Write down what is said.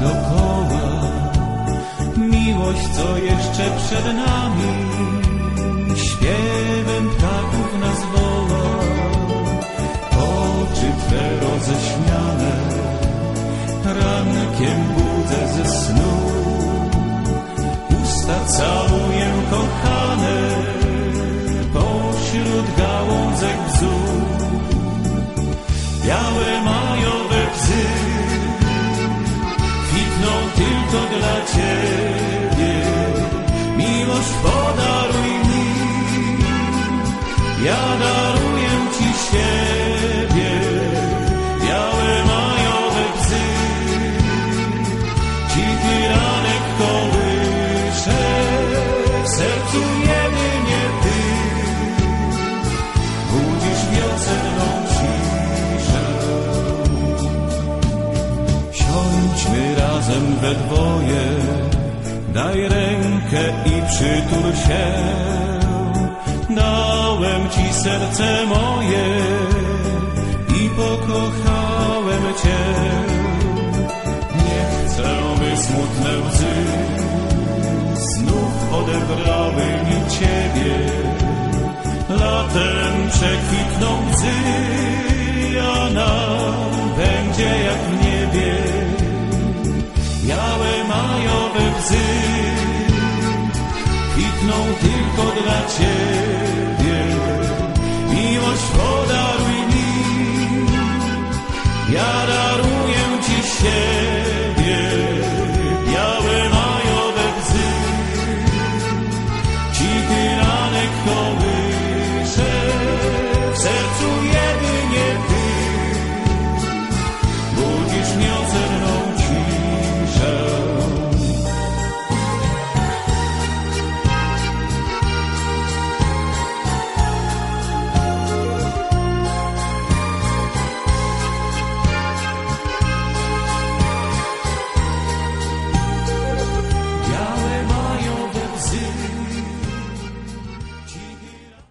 dokoła. Miłość, co jeszcze przed nami, śpiewem ptaków nas woła. Oczy Twe roześmiane, rankiem budzę ze snu, usta całą tylko dla Ciebie. Miłość podaruj mi, ja daruję Ci siebie. Białe majowe bzy, cichy ranek razem we dwoje, daj rękę i przytul się. Dałem ci serce moje i pokochałem cię. Nie chcę, by smutne łzy znów odebrały mi ciebie. Latem przekwitną łzy majowe łzy kwitną tylko dla Ciebie. Miłość podaruj mi, ja daruję Ci siebie.